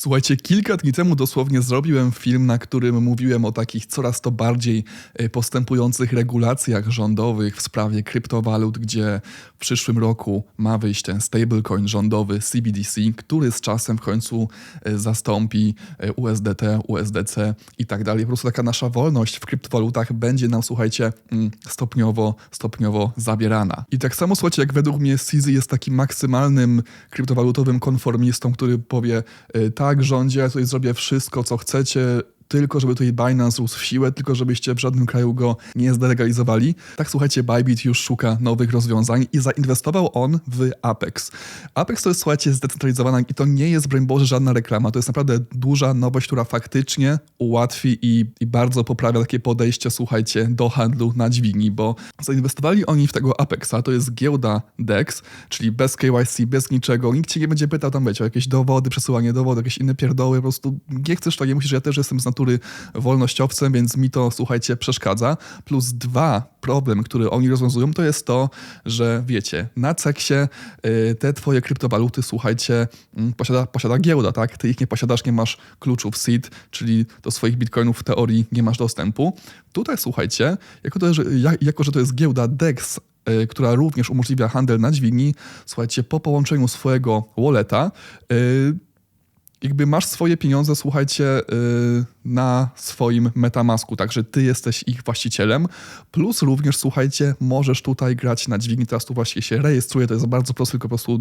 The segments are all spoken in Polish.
Słuchajcie, kilka dni temu dosłownie zrobiłem film, na którym mówiłem o takich coraz to bardziej e, postępujących regulacjach rządowych w sprawie kryptowalut, gdzie w przyszłym roku ma wyjść ten stablecoin rządowy CBDC, który z czasem w końcu e, zastąpi e, USDT, USDC i tak dalej. Po prostu taka nasza wolność w kryptowalutach będzie nam, słuchajcie, mm, stopniowo, stopniowo zabierana. I tak samo, słuchajcie, jak według mnie CZ jest takim maksymalnym kryptowalutowym konformistą, który powie, tak, tak, rządzie, ja tutaj zrobię wszystko, co chcecie, tylko żeby tutaj Binance rósł w siłę, tylko żebyście w żadnym kraju go nie zdelegalizowali. Tak słuchajcie, Bybit już szuka nowych rozwiązań i zainwestował on w Apex. Apex to jest, słuchajcie, zdecentralizowana i to nie jest, broń Boże, żadna reklama. To jest naprawdę duża nowość, która faktycznie ułatwi i, i bardzo poprawia takie podejście, słuchajcie, do handlu na dźwigni, bo zainwestowali oni w tego Apexa, to jest giełda DEX, czyli bez KYC, bez niczego. Nikt cię nie będzie pytał tam, wiecie, o jakieś dowody, przesyłanie dowodów, jakieś inne pierdoły, po prostu nie chcesz to, nie musisz, ja też jestem z natury wolnościowcem, więc mi to, słuchajcie, przeszkadza. Plus dwa, problem, który oni rozwiązują, to jest to, że wiecie, na ceksie y, te twoje kryptowaluty, słuchajcie, mm, posiada, posiada giełda, tak? Ty ich nie posiadasz, nie masz kluczów seed, czyli do swoich bitcoinów w teorii nie masz dostępu. Tutaj, słuchajcie, jako, to, że, jako że to jest giełda DEX, y, która również umożliwia handel na dźwigni, słuchajcie, po połączeniu swojego walleta, yy, jakby masz swoje pieniądze, słuchajcie, na swoim Metamasku, także ty jesteś ich właścicielem. Plus również, słuchajcie, możesz tutaj grać na dźwigni, teraz tu właśnie się rejestruje, to jest bardzo proste, tylko po prostu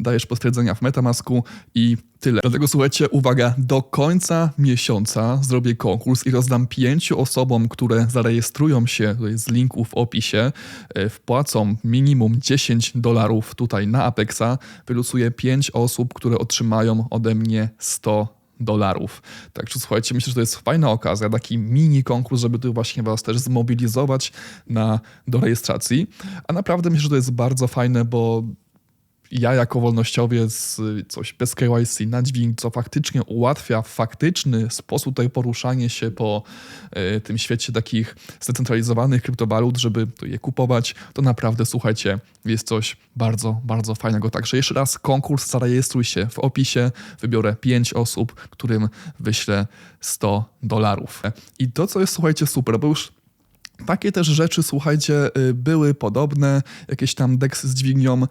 dajesz potwierdzenia w Metamasku i tyle. Dlatego słuchajcie, uwaga, do końca miesiąca zrobię konkurs i rozdam pięciu osobom, które zarejestrują się tutaj z linku w opisie, e, wpłacą minimum 10 dolarów tutaj na Apexa, wylusuję pięć osób, które otrzymają ode mnie 100 dolarów. Także słuchajcie, myślę, że to jest fajna okazja, taki mini konkurs, żeby tu właśnie Was też zmobilizować na, do rejestracji. A naprawdę myślę, że to jest bardzo fajne, bo ja jako wolnościowiec coś bez KYC na dźwięk, co faktycznie ułatwia faktyczny sposób tutaj poruszanie się po y, tym świecie takich zdecentralizowanych kryptowalut, żeby je kupować, to naprawdę słuchajcie, jest coś bardzo, bardzo fajnego. Także jeszcze raz konkurs, zarejestruj się w opisie, wybiorę 5 osób, którym wyślę 100 dolarów. I to, co jest słuchajcie super, bo już takie też rzeczy, słuchajcie, y, były podobne, jakieś tam deks z dźwignią,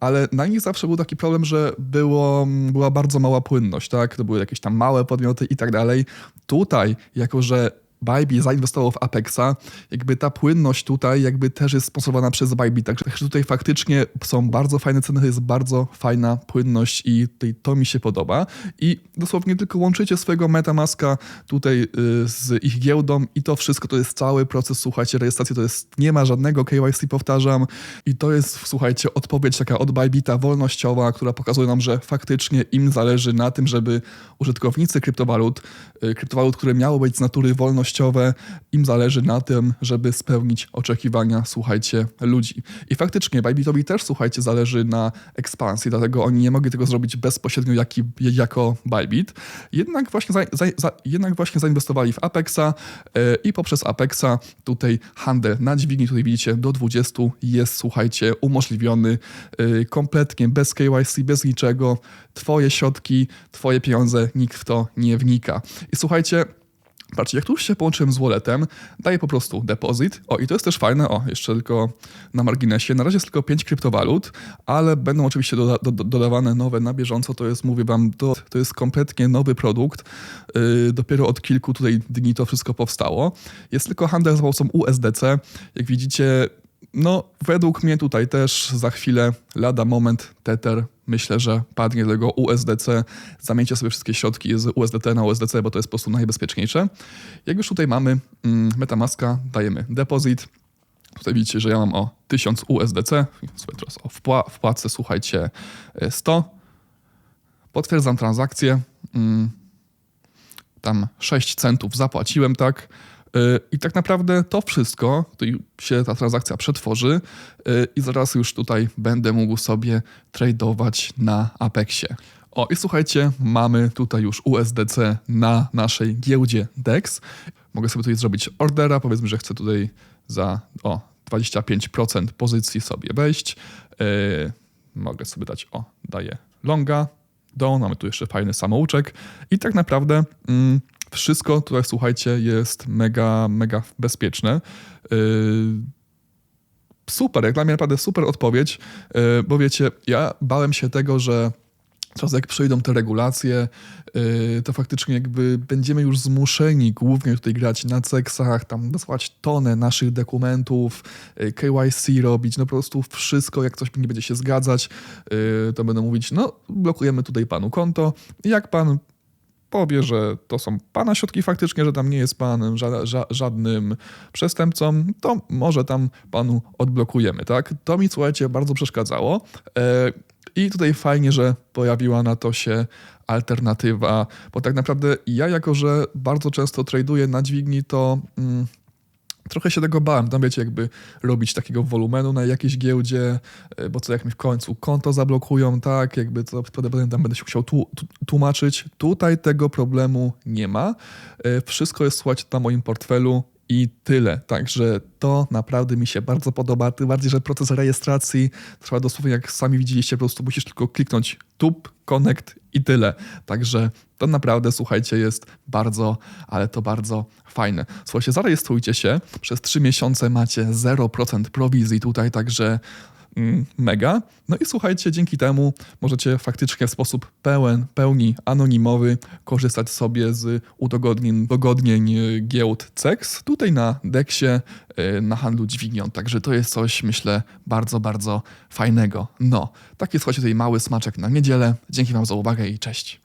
ale na nich zawsze był taki problem, że było, była bardzo mała płynność, tak? To były jakieś tam małe podmioty i tak dalej. Tutaj, jako że Bybit zainwestował w Apexa, jakby ta płynność tutaj jakby też jest sponsorowana przez Bybit, także tutaj faktycznie są bardzo fajne ceny, jest bardzo fajna płynność i tutaj to mi się podoba. I dosłownie tylko łączycie swojego Metamaska tutaj y, z ich giełdą i to wszystko to jest cały proces, słuchajcie, rejestracji to jest, nie ma żadnego KYC, powtarzam. I to jest, słuchajcie, odpowiedź taka od Bybita wolnościowa, która pokazuje nam, że faktycznie im zależy na tym, żeby użytkownicy kryptowalut, y, kryptowalut, które miały być z natury wolnościowej, im zależy na tym, żeby spełnić oczekiwania, słuchajcie, ludzi. I faktycznie Bybitowi też, słuchajcie, zależy na ekspansji, dlatego oni nie mogli tego zrobić bezpośrednio jak, jako Bybit. Jednak właśnie, za, za, jednak właśnie zainwestowali w Apexa yy, i poprzez Apexa tutaj handel na dźwigni, tutaj widzicie, do 20 jest, słuchajcie, umożliwiony yy, kompletnie, bez KYC, bez niczego. Twoje środki, twoje pieniądze, nikt w to nie wnika. I słuchajcie, Patrzcie, jak tu już się połączyłem z walletem, daję po prostu depozyt. O, i to jest też fajne, o, jeszcze tylko na marginesie. Na razie jest tylko 5 kryptowalut, ale będą oczywiście doda do, dodawane nowe na bieżąco. To jest, mówię wam, to, to jest kompletnie nowy produkt. Yy, dopiero od kilku tutaj dni to wszystko powstało. Jest tylko handel za pomocą USDC. Jak widzicie, no, według mnie tutaj też za chwilę, lada moment, Tether, myślę, że padnie do tego USDC. Zamieńcie sobie wszystkie środki z USDT na USDC, bo to jest po prostu najbezpieczniejsze. Jak już tutaj mamy mm, Metamaska, dajemy depozyt. Tutaj widzicie, że ja mam o 1000 USDC. Sobie teraz o wpła wpłacę, słuchajcie, 100. Potwierdzam transakcję. Mm, tam 6 centów zapłaciłem, tak? E, I tak naprawdę to wszystko, to się ta transakcja przetworzy e, i zaraz już tutaj będę mógł sobie tradeować na Apexie. O i słuchajcie, mamy tutaj już USDC na naszej giełdzie DEX. Mogę sobie tutaj zrobić ordera, powiedzmy, że chcę tutaj za o 25% pozycji sobie wejść. Yy, mogę sobie dać, o, daję longa, Dawn, mamy tu jeszcze fajny samouczek i tak naprawdę mm, wszystko tutaj, słuchajcie, jest mega, mega bezpieczne. Yy, super, jak dla mnie naprawdę super odpowiedź, yy, bo wiecie, ja bałem się tego, że Teraz jak przyjdą te regulacje, yy, to faktycznie jakby będziemy już zmuszeni głównie tutaj grać na ceksach, tam wysłać tonę naszych dokumentów, KYC robić, no po prostu wszystko, jak coś nie będzie się zgadzać, to będą mówić, no blokujemy tutaj panu konto jak pan powie, że to są pana środki faktycznie, że tam nie jest pan ża ża żadnym przestępcą, to może tam panu odblokujemy, tak? To mi, słuchajcie, bardzo przeszkadzało. E, I tutaj fajnie, że pojawiła na to się alternatywa, bo tak naprawdę ja, jako że bardzo często traduję na dźwigni, to... Mm, Trochę się tego bałem, tam wiecie, jakby robić takiego wolumenu na jakiejś giełdzie, e, bo co jak mi w końcu konto zablokują, tak, jakby to potem tam będę się musiał tłumaczyć. Tutaj tego problemu nie ma. E, Wszystko jest, słuchajcie, na moim portfelu i tyle. Także to naprawdę mi się bardzo podoba. Tym bardziej, że proces rejestracji trwa dosłownie, jak sami widzieliście, po prostu musisz tylko kliknąć tub, connect i tyle. Także to naprawdę, słuchajcie, jest bardzo, ale to bardzo fajne. Słuchajcie, zarejestrujcie się. Przez 3 miesiące macie 0% prowizji tutaj, także mega. No i słuchajcie, dzięki temu możecie faktycznie w sposób pełen, pełni anonimowy korzystać sobie z udogodnień udogodnień y, giełd CEX tutaj na Dexie, y, na handlu dźwignią. Także to jest coś, myślę, bardzo, bardzo fajnego. No, taki słuchajcie, tutaj mały smaczek na niedzielę. Dzięki Wam za uwagę i cześć.